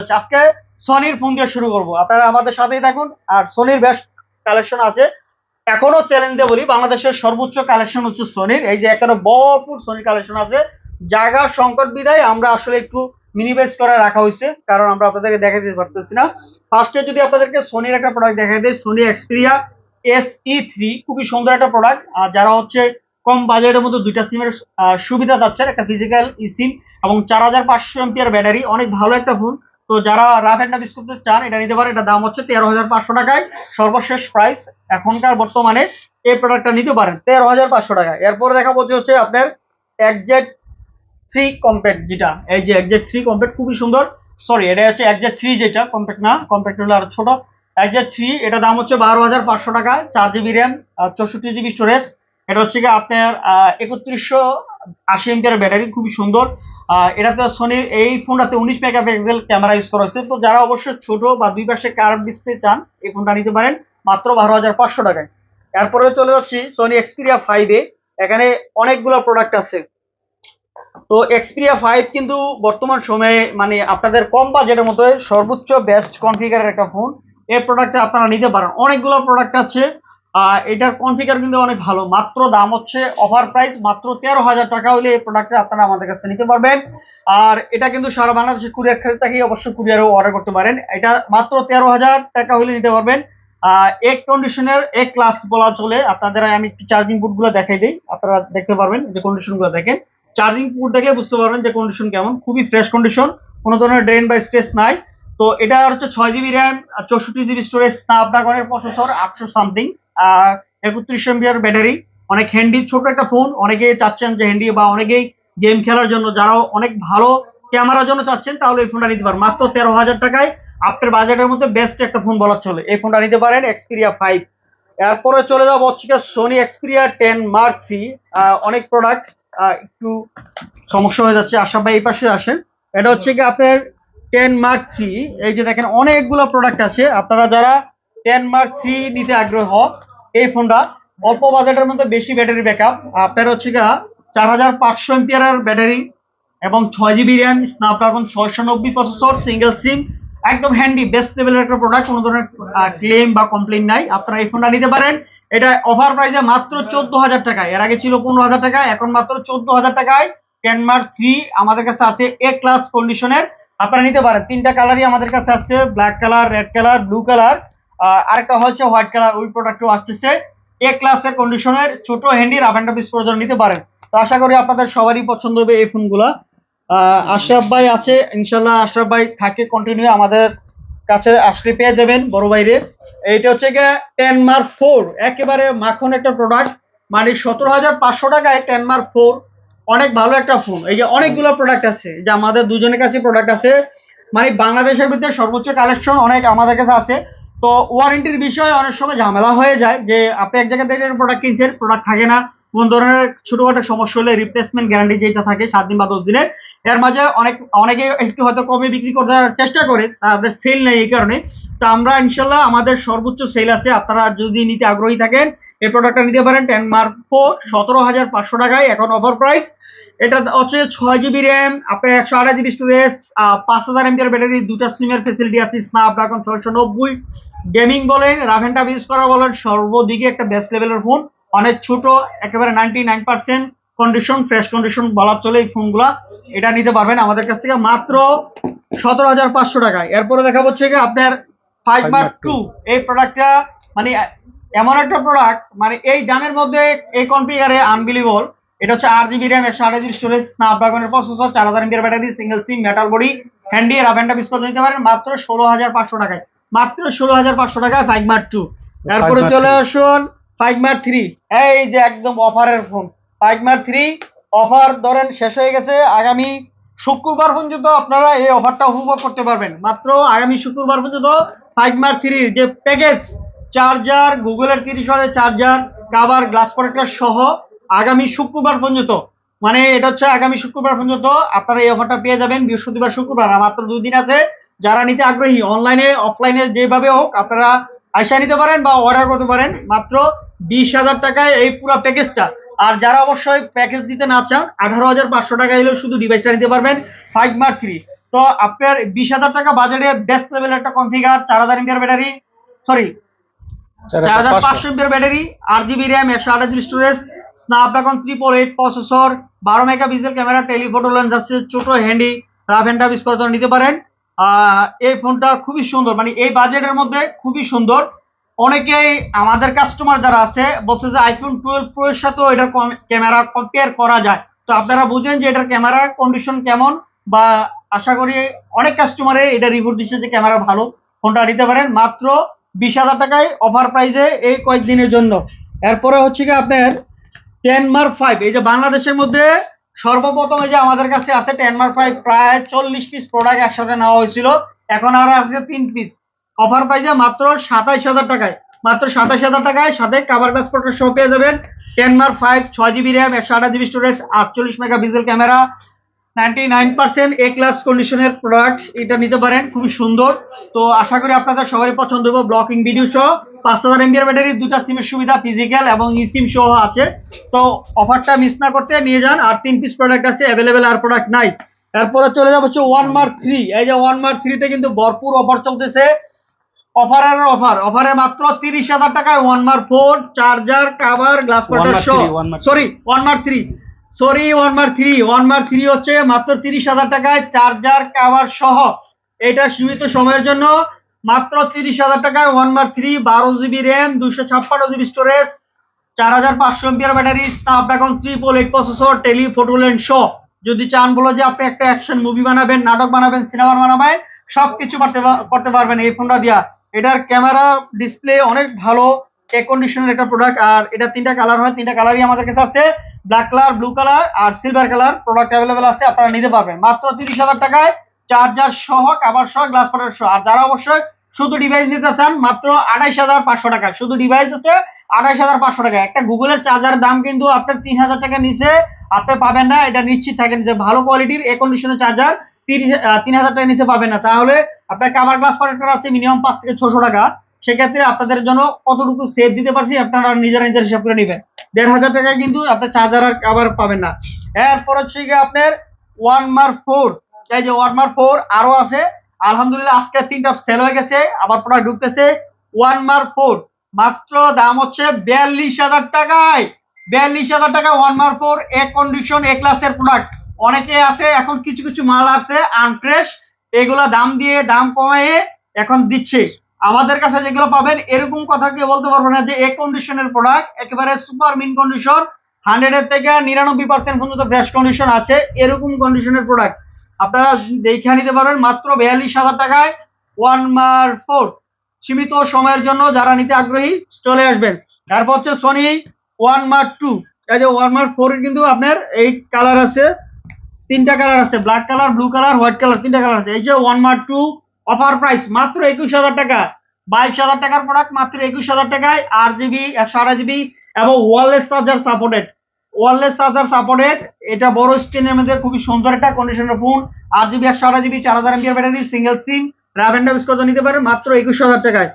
আজকে সনির ফোন দিয়ে শুরু করব। আপনারা আমাদের সাথেই থাকুন। আর সনির বেশ কালেকশন আছে। এখনও চ্যালেঞ্জ দিয়ে বলি, বাংলাদেশের সর্বোচ্চ কালেকশন হচ্ছে সনির। এই যে এখানে ভরপুর সনির কালেকশন আছে। সংকট বিদায় আমরা আসলে একটু করে রাখা হয়েছে, কারণ আমরা আপনাদেরকে দিতে পারতেছি না। ফার্স্টে যদি আপনাদেরকে সোনির একটা প্রোডাক্ট দেখাই দেয় Sony Xperia S E three খুবই সুন্দর একটা প্রোডাক্ট আর যারা হচ্ছে কম বাজেটের মধ্যে দুইটা সিমের সুবিধা পাচ্ছেন, একটা ফিজিক্যাল ই সিম এবং চার হাজার পাঁচশো এমপিয়ার ব্যাটারি অনেক ভালো একটা ফোন তো যারা রাফ অ্যান্ড টাফ ইউজ করতে চান, এটা নিতে পারেন। এটা দাম হচ্ছে তেরো হাজার পাঁচশো টাকায়। সর্বশেষ প্রাইস এখনকার বর্তমানে এই প্রোডাক্টটা নিতে পারেন, তেরো হাজার পাঁচশো টাকা এরপরে দেখা বলছে হচ্ছে আপনার একজেট থ্রি কম্প্যাক্ট যেটা। এই যে একজেট থ্রি কম্প্যাক্ট খুবই সুন্দর। সরি এটা হচ্ছে একজেট থ্রি যেটা কম্প্যাক্ট না কম্প্যাক্ট হলো আর ছোট। একজেট থ্রি এটা দাম হচ্ছে বারো হাজার পাঁচশো টাকা চার জিবি র্যাম চৌষট্টি জিবি স্টোরেজ এটা হচ্ছে কি আপনার একত্রিশশো আশি এমপিয়ার ব্যাটারি খুবই সুন্দর। এটাতে সোনির এই ফোনটাতে উনিশ মেগাপিক্সেল ক্যামেরা ইউজ করা হয়েছে তো যারা অবশ্যই ছোট বা দুই পাশে কার্ভ ডিসপ্লে চান, এই ফোনটা নিতে পারেন মাত্র বারো হাজার পাঁচশো টাকায়। এরপরে চলে যাচ্ছি সোনি এক্সপিরিয়া ফাইভে এখানে অনেকগুলো প্রোডাক্ট আছে। তো এক্সপিরিয়া ফাইভ কিন্তু বর্তমান সময়ে মানে আপনাদের কম বাজেটের মধ্যে সর্বোচ্চ বেস্ট কনফিগারের একটা ফোন এই প্রোডাক্টটা আপনারা নিতে পারেন। অনেকগুলো প্রোডাক্ট আছে। এটার কনফিগার কিন্তু অনেক ভালো। মাত্র দাম হচ্ছে অফার প্রাইস মাত্র তেরো হাজার টাকা হলে এই প্রোডাক্টটা আপনারা আমাদের কাছে নিতে পারবেন। আর এটা কিন্তু সারা বাংলাদেশে কুরিয়ার খাতে থেকে অবশ্যই কুরিয়ারও অর্ডার করতে পারেন। এটা মাত্র তেরো হাজার টাকা হলে নিতে পারবেন। এক কন্ডিশনের এক ক্লাস বলা চলে। আপনাদের আমি একটু চার্জিং বুটগুলো দেখাই দিই। আপনারা দেখতে পারবেন যে কন্ডিশনগুলো দেখেন। চার্জিং পোর্ট দেখে বুঝতে পারবেন যে কন্ডিশন কেমন। খুবই ফ্রেশ কন্ডিশন কোনো ধরনের ড্রেন বা স্ট্রেস নাই। তো এটা হচ্ছে ছয় জিবি র্যাম চৌষট্টি জিবি স্টোরেজ স্ন্যাপড্রাগনের প্রসেসর আটশো সামথিং একত্রিশ এমবিআর ব্যাটারি। অনেক হ্যান্ডি ছোট একটা ফোন অনেকে চাচ্ছেন যে হ্যান্ডি বা অনেকেই গেম খেলার জন্য। যারা অনেক ভালো ক্যামেরার জন্য চাচ্ছেন, তাহলে এই ফোনটা নিতে পারেন। মাত্র তেরো হাজার টাকায় আপনার বাজেটের মধ্যে বেস্ট একটা ফোন বলা চলে। এই ফোনটা নিতে পারেন এক্সপিরিয়া ফাইভ এরপরে চলে যাব হচ্ছে কি Sony Xperia ten mark three অনেক প্রোডাক্ট একটু সমস্যা হয়ে যাচ্ছে। আশা ভাই এই পাশে আসেন। এটা হচ্ছে কি আপনার টেন মার্ক থ্রি এই যে দেখেন, অনেকগুলো প্রোডাক্ট আছে। আপনারা যারা টেন মার্ক থ্রি নিতে আগ্রহ। এই ফোনটা অল্প বাজেটের মধ্যে বেশি ব্যাটারি ব্যাকআপ আপনার হচ্ছে গা চার হাজার পাঁচশো এমপিয়ার ব্যাটারি এবং ছয় জিবি র্যাম স্ন্যাপড্রাগন ছয়শো নব্বই প্রসেসর সিঙ্গেল সিম একদম হ্যান্ডি বেস্ট লেভেলের একটা প্রোডাক্ট কোনো ধরনের ক্লেম বা কমপ্লেন নাই। আপনারা এই ফোনটা নিতে পারেন। এটা অফার প্রাইসে মাত্র চোদ্দ হাজার টাকায়। এর আগে ছিল পনেরো হাজার টাকা, এখন মাত্র চোদ্দ হাজার টাকায় টেনমার্ক থ্রি আমাদের কাছে আছে এ ক্লাস কন্ডিশনের আপনারা নিতে পারেন। তিনটা কালারই আমাদের কাছে আছে black colour red colour blue colour আরেকটা হচ্ছে হোয়াইট কালার ওই প্রোডাক্টও আসতেছে। এ ক্লাসের কন্ডিশনের ছোট হ্যান্ডি রাফ অ্যান্ড পিস করে নিতে পারেন। তো আশা করি আপনাদের সবারই পছন্দ হবে এই ফোনগুলা আশরাফ ভাই আছে ইনশাল্লাহ আশরাফ ভাই থাকে কন্টিনিউ আমাদের কাছে আসলে পেয়ে যাবেন, বড় বাইরে এইটা হচ্ছে গিয়ে টেন মার্ক ফোর একেবারে মাখন একটা প্রোডাক্ট মানে সতেরো হাজার পাঁচশো টাকায় টেন মার্ক ফোর অনেক ভালো একটা ফোন এই যে অনেকগুলো প্রোডাক্ট আছে যে আমাদের দুজনের কাছে প্রোডাক্ট আছে। মানে বাংলাদেশের ভিতরে সর্বোচ্চ কালেকশন অনেক আমাদের কাছে আছে। তো ওয়ারেন্টির বিষয়ে অনেক সময় ঝামেলা হয়ে যায় যে আপনি এক জায়গা থেকে প্রোডাক্ট কিনছেন প্রোডাক্ট থাকে না। কোন ধরনের ছোটখাটো সমস্যা হলে রিপ্লেসমেন্ট গ্যারান্টি যেটা থাকে সাত দিন বা দশ দিনের, এর মাঝে অনেক, অনেকে একটু হয়তো কমে বিক্রি করার চেষ্টা করে, তাদের সেল নেই এই কারণে। তো আমরা ইনশাল্লাহ আমাদের সর্বোচ্চ সেল আছে, আপনারা যদি নিতে আগ্রহী থাকেন, এই প্রোডাক্টটা নিতে পারেন টেন মার্ক ফোর সতেরো হাজার পাঁচশো টাকায় এখন অফার প্রাইস এটা হচ্ছে ছয় জিবি র্যাম আপনার একশো আঠাশ জিবি স্টোরেজ পাঁচ হাজার এমপিআর ব্যাটারি দুটা সিমের ফেসিলিটি আছে স্ন্যাপড্রাগন ছয়শো নব্বই। গেমিং বলেন অ্যান্ড ইউজ করা বলেন সর্বদিকে একটা বেস্ট লেভেলের ফোন অনেক ছোট একেবারে ninety nine percent condition fresh condition বলা চলে এই ফোনগুলা এটা নিতে পারবেন আমাদের কাছ থেকে মাত্র সতেরো হাজার পাঁচশো টাকায়। এরপরে দেখা হচ্ছে কি আপনার ফাইভ মার্ক টু এই প্রোডাক্টটা মানে এমন একটা প্রোডাক্ট মানে এই দামের মধ্যে এই কনফিগারে আনবিলিভেবল এটা হচ্ছে আট জিবি র্যাম একশো আঠাশ স্টোরেজ স্ন্যাপড্রাগনের প্রসেসর চার হাজার battery single SIM metal body handy নিতে পারেন মাত্র ষোলো হাজার পাঁচশো টাকায়। মাত্র ষোলো হাজার পাঁচশো টাকায় ফাইভ মার্ক টু Mark চলে আসুন ফাইভ মার্ক থ্রি এই যে একদম অফারের phone five mark three offer ধরেন শেষ হয়ে গেছে আগামী শুক্রবার পর্যন্ত আপনারা এই অফারটা উপভোগ করতে পারবেন। মাত্র আগামী শুক্রবার পর্যন্ত ফাইভ মার্ক থ্রির যে প্যাকেজ চার্জার গুগলের তিরিশ হাজার চার্জার কাবার গ্লাস প্রোটেক্টর সহ আগামী শুক্রবার পর্যন্ত মানে এটা হচ্ছে আগামী শুক্রবার পর্যন্ত আপনারা এই অফারটা পেয়ে যাবেন বৃহস্পতিবার শুক্রবার। মাত্র দুই দিন আছে যারা নিতে আগ্রহী অনলাইনে অফলাইনে যেভাবে হোক আপনারা আইসা নিতে পারেন বা অর্ডার করতে পারেন। মাত্র বিশ হাজার টাকায় এই পুরো প্যাকেজটা আর যারা অবশ্যই প্যাকেজ দিতে না চান আঠারো হাজার পাঁচশো টাকা হলেও শুধু ডিভাইসটা নিতে পারবেন ফাইভ মার্ক থ্রি তো আপনার বিশ হাজার টাকা বাজেটে বেস্ট লেভেল একটা কনফিগার চার হাজার এমপিআর ব্যাটারি সরি চার হাজার পাঁচশো। এমপিআর ব্যাটারি আট জিবি র্যাম একশো আঠাশ GB storage Snapdragon triple eight processor বারো mega pixel camera telephoto lens আছে ছোট handy rough and tough use নিতে পারেন। এই ফোনটা খুবই সুন্দর মানে এই বাজেটের মধ্যে খুবই সুন্দর। অনেকেই আমাদের কাস্টমার যারা আছে, বলছে যে আইফোন টুয়েলভ প্রো এর সাথেও এটার ক্যামেরা কম্পেয়ার করা যায়। তো আপনারা বুঝেন যে এটার ক্যামেরার কন্ডিশন কেমন বা আশা করি অনেক কাস্টমারে এটা রিপোর্ট দিচ্ছে যে ক্যামেরা ভালো। ফোনটা নিতে পারেন মাত্র বিশ হাজার টাকায় অফার প্রাইজে এই কয়েকদিনের জন্য। এরপরে হচ্ছে কি আপনার টেন মার্ক ফাইভ এই যে বাংলাদেশের মধ্যে সর্বপ্রথম এই যে আমাদের কাছে আছে টেন মার্ক ফাইভ প্রায় চল্লিশ পিস প্রোডাক্ট একসাথে নেওয়া হয়েছিল। এখন আর আছে তিন পিস অফার প্রাইজে মাত্র সাতাইশ হাজার টাকায়। মাত্র সাতাইশ হাজার টাকায় সাথে কাভার গ্লাস প্রোটেক্ট সহ পেয়ে যাবেন। টেন মার্ক ফাইভ ছয় জিবি র্যাম একশো আঠাশ জিবি স্টোরেজ আটচল্লিশ megapixel camera ninety nine percent A class কন্ডিশনের প্রোডাক্ট এটা নিতে পারেন, খুবই সুন্দর। তো আশা করি আপনাদের সবারই পছন্দ হবে ব্লকিং ভিডিও সহ পাঁচ হাজার এমবিআর ব্যাটারি দুটা সিমের সুবিধা ফিজিক্যাল এবং ই সিম সহ আছে। তো অফারটা মিস না করতে নিয়ে যান আর তিন পিস প্রোডাক্ট আছে অ্যাভেলেবেল আর প্রোডাক্ট নাই। এরপরে চলে যাব হচ্ছে ওয়ান মার্ক থ্রি এই যে ওয়ান মার্ক থ্রিতে কিন্তু ভরপুর অফার চলতেছে। অফারের অফার অফারে মাত্র তিরিশ হাজার টাকায় one mark four charger cover glass সহ sorry one mark three sorry one mark three one mark three হচ্ছে মাত্র তিরিশ হাজার টাকায় চার্জার কাভার সহ। এটা সীমিত সময়ের জন্য মাত্র তিরিশ হাজার টাকায় ওয়ান মার্ক থ্রি বারো জিবি র্যাম দুইশো ছাপ্পান্ন জিবি স্টোরেজ চার হাজার পাঁচশো MPR battery Snapdragon triple eight processor tele photo lens show যদি চান বলো যে আপনি একটা অ্যাকশন মুভি বানাবেন, নাটক বানাবেন সিনেমা বানাবেন, সবকিছু করতে করতে পারবেন এই ফোনটা দিয়া। এটার ক্যামেরা ডিসপ্লে অনেক ভালো এ কন্ডিশনের একটা প্রোডাক্ট আর এটা তিনটা কালার হয়, তিনটা কালারই আমাদের কাছে আছে। ব্ল্যাক কালার ব্লু কালার আর সিলভার কালার প্রোডাক্ট অ্যাভেলেবেল আছে, আপনারা নিতে পারবেন। মাত্র তিরিশ হাজার টাকায় চার্জার সহ কাভার সহ গ্লাস প্রোডাক্ট সহ। আর যারা অবশ্যই শুধু ডিভাইস নিতে চান, মাত্র আঠাইশ হাজার পাঁচশো টাকা। শুধু ডিভাইস হচ্ছে আঠাইশ হাজার পাঁচশো টাকা। একটা গুগলের চার্জার দাম কিন্তু আপনার তিন হাজার টাকা নিচে আপনি পাবেন না, এটা নিশ্চিত থাকেন যে ভালো কোয়ালিটির এ কন্ডিশনের চার্জার তিরিশ তিন হাজার টাকা নিচে পাবেন না। তাহলে আপনার কাভার গ্লাস প্রোডাক্টর আছে মিনিমাম পাঁচ থেকে ছশো টাকা। সেক্ষেত্রে আপনাদের জন্য কতটুকু সেভ দিতে পারছি আপনারা নিজেরা নিজের হিসাব করে নেবেন। দেড় হাজার টাকায় কিন্তু আপনার চার্জার আর কাভার পাবেন না। এরপর হচ্ছে গিয়ে আপনার ওয়ান মার ফোর এই যে ওয়ান মার ফোর আরও আছে। আলহামদুলিল্লাহ, আজকে তিনটা সেল হয়ে গেছে, আবার প্রোডাক্ট ঢুকতেছে ওয়ান মার ফোর মাত্র দাম হচ্ছে বিয়াল্লিশ হাজার টাকায়। বিয়াল্লিশ হাজার টাকা ওয়ান মার ফোর এ কন্ডিশন এ ক্লাসের প্রোডাক্ট অনেকে আছে, এখন কিছু কিছু মাল আছে আনফ্রেশ এগুলা দাম দিয়ে দাম কমিয়ে এখন দিচ্ছে। আমাদের কাছে যেগুলো পাবেন, এরকম কথা কেউ বলতে পারব না যে এ কন্ডিশনের প্রোডাক্ট একেবারে সুপার মিন কন্ডিশন হান্ড্রেড এর থেকে নিরানব্বই পার্সেন্ট পর্যন্ত ফ্রেশ কন্ডিশন আছে, এরকম কন্ডিশনের প্রোডাক্ট আপনারা দেখে নিতে পারবেন মাত্র বিয়াল্লিশ হাজার টাকায় ওয়ান মার ফোর সীমিত সময়ের জন্য যারা নিতে আগ্রহী চলে আসবেন। তারপর হচ্ছে সনি ওয়ান মার টু এই যে ওয়ান মার ফোর কিন্তু আপনার এই কালার আছে, তিনটা কালার আছে black colour blue colour white colour তিনটা কালার আছে। এই যে ওয়ান মার টু অফার প্রাইস মাত্র একুশ হাজার টাকা। বাইশ হাজার টাকার প্রোডাক্ট মাত্র একুশ হাজার টাকায় আট জিবি একশো আঠাশ জিবি এবং wireless charger supported wireless charger supported এটা বড় স্ক্রিনের মধ্যে খুবই সুন্দর একটা কন্ডিশনের ফোন আট জিবি একশো আঠাশ জিবি চার হাজার MPR battery single SIM rough and নিতে পারেন, মাত্র একুশ হাজার টাকায়।